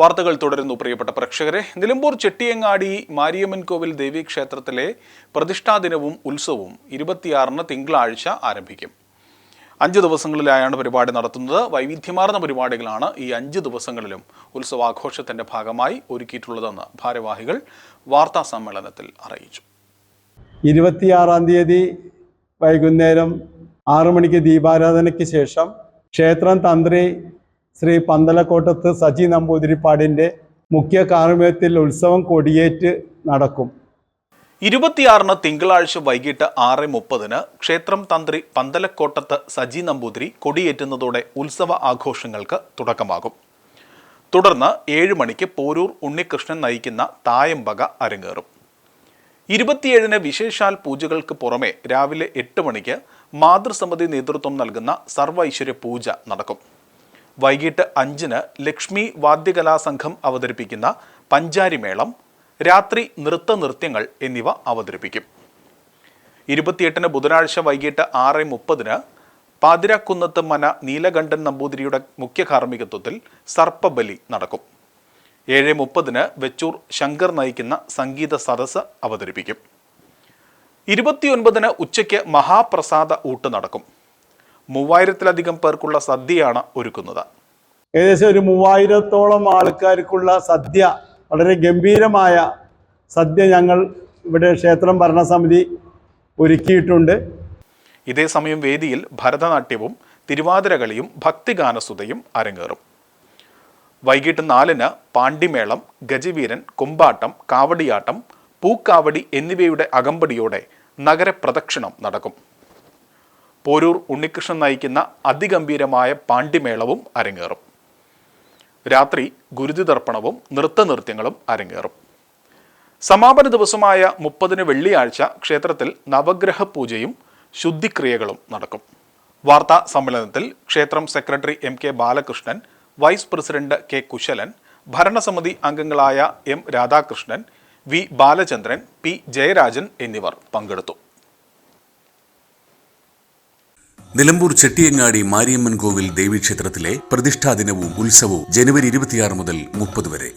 വാർത്തകൾ തുടരുന്നു പ്രിയപ്പെട്ട പ്രേക്ഷകരെ. നിലമ്പൂർ ചെട്ടിയങ്ങാടി മാരിയമ്മൻ കോവിൽ ദേവീക്ഷേത്രത്തിലെ പ്രതിഷ്ഠാ ദിനവും ഉത്സവവും ഇരുപത്തിയാറിന് തിങ്കളാഴ്ച ആരംഭിക്കും. അഞ്ച് ദിവസങ്ങളിലായാണ് പരിപാടി നടത്തുന്നത്. വൈവിധ്യമാർന്ന പരിപാടികളാണ് ഈ അഞ്ച് ദിവസങ്ങളിലും ഉത്സവാഘോഷത്തിന്റെ ഭാഗമായി ഒരുക്കിയിട്ടുള്ളതെന്ന് ഭാരവാഹികൾ വാർത്താ സമ്മേളനത്തിൽ അറിയിച്ചു. ഇരുപത്തിയാറാം തീയതി വൈകുന്നേരം ആറു മണിക്ക് ദീപാരാധനയ്ക്ക് ശേഷം ക്ഷേത്രം തന്ത്രി ശ്രീ പന്തലക്കോട്ടത്ത് സജി നമ്പൂതിരിപ്പാടിന്റെ മുഖ്യ കാർമ്മ്യത്തിൽ ഉത്സവം കൊടിയേറ്റ് നടക്കും. ഇരുപത്തിയാറിന് തിങ്കളാഴ്ച വൈകിട്ട് ആറ് മുപ്പതിന് ക്ഷേത്രം തന്ത്രി പന്തലക്കോട്ടത്ത് സജി നമ്പൂതിരി കൊടിയേറ്റുന്നതോടെ ഉത്സവ ആഘോഷങ്ങൾക്ക് തുടക്കമാകും. തുടർന്ന് ഏഴ് മണിക്ക് പോരൂർ ഉണ്ണികൃഷ്ണൻ നയിക്കുന്ന തായമ്പക അരങ്ങേറും. ഇരുപത്തിയേഴിന് വിശേഷാൽ പൂജകൾക്ക് പുറമെ രാവിലെ എട്ട് മണിക്ക് മാതൃസമിതി നേതൃത്വം നൽകുന്ന സർവൈശ്വര്യ പൂജ നടക്കും. വൈകിട്ട് അഞ്ചിന് ലക്ഷ്മി വാദ്യകലാ സംഘം അവതരിപ്പിക്കുന്ന പഞ്ചാരിമേളം രാത്രി നൃത്ത നൃത്യങ്ങൾ എന്നിവ അവതരിപ്പിക്കും. ഇരുപത്തിയെട്ടിന് ബുധനാഴ്ച വൈകിട്ട് ആറ് മുപ്പതിന് പാതിരാക്കുന്നത്ത് മന നീലകണ്ഠൻ നമ്പൂതിരിയുടെ മുഖ്യ കാർമ്മികത്വത്തിൽ സർപ്പബലി നടക്കും. ഏഴ് മുപ്പതിന് വെച്ചൂർ ശങ്കർ നയിക്കുന്ന സംഗീത സദസ്സ് അവതരിപ്പിക്കും. ഇരുപത്തിയൊൻപതിന് ഉച്ചയ്ക്ക് മഹാപ്രസാദ ഊട്ട് നടക്കും. മൂവായിരത്തിലധികം പേർക്കുള്ള സദ്യയാണ് ഒരുക്കുന്നത്. ഏകദേശം ഒരു മൂവായിരത്തോളം ആൾക്കാർക്കുള്ള സദ്യ വളരെ ഗംഭീരമായ സദ്യ ഞങ്ങൾ ഇവിടെ ക്ഷേത്രം ഭരണസമിതി ഒരുക്കിയിട്ടുണ്ട്. ഇതേസമയം വേദിയിൽ ഭരതനാട്യവും തിരുവാതിരകളിയും ഭക്തിഗാനസുതയും അരങ്ങേറും. വൈകിട്ട് നാലിന് പാണ്ടിമേളം ഗജവീരൻ കുമ്പാട്ടം കാവടിയാട്ടം പൂക്കാവടി എന്നിവയുടെ അകമ്പടിയോടെ നഗരപ്രദക്ഷിണം നടക്കും. പോരൂർ ഉണ്ണികൃഷ്ണൻ നയിക്കുന്ന അതിഗംഭീരമായ പാണ്ടിമേളവും അരങ്ങേറും. രാത്രി ഗുരുതിതർപ്പണവും നൃത്തനൃത്യങ്ങളും അരങ്ങേറും. സമാപന ദിവസമായ മുപ്പതിന് വെള്ളിയാഴ്ച ക്ഷേത്രത്തിൽ നവഗ്രഹ പൂജയും ശുദ്ധിക്രിയകളും നടക്കും. വാർത്താ സമ്മേളനത്തിൽ ക്ഷേത്രം secretary M K Balakrishnan vice president K Kushalan ഭരണസമിതി അംഗങ്ങളായ M Radhakrishnan V Balachandran P Jayarajan എന്നിവർ പങ്കെടുത്തു. നിലമ്പൂർ ചെട്ടിയങ്ങാടി മാരിയമ്മൻ കോവിൽ ദേവീക്ഷേത്രത്തിലെ പ്രതിഷ്ഠാദിനവും ഉത്സവവും ജനുവരി ഇരുപത്തിയാറ് മുതൽ മുപ്പത് വരെ.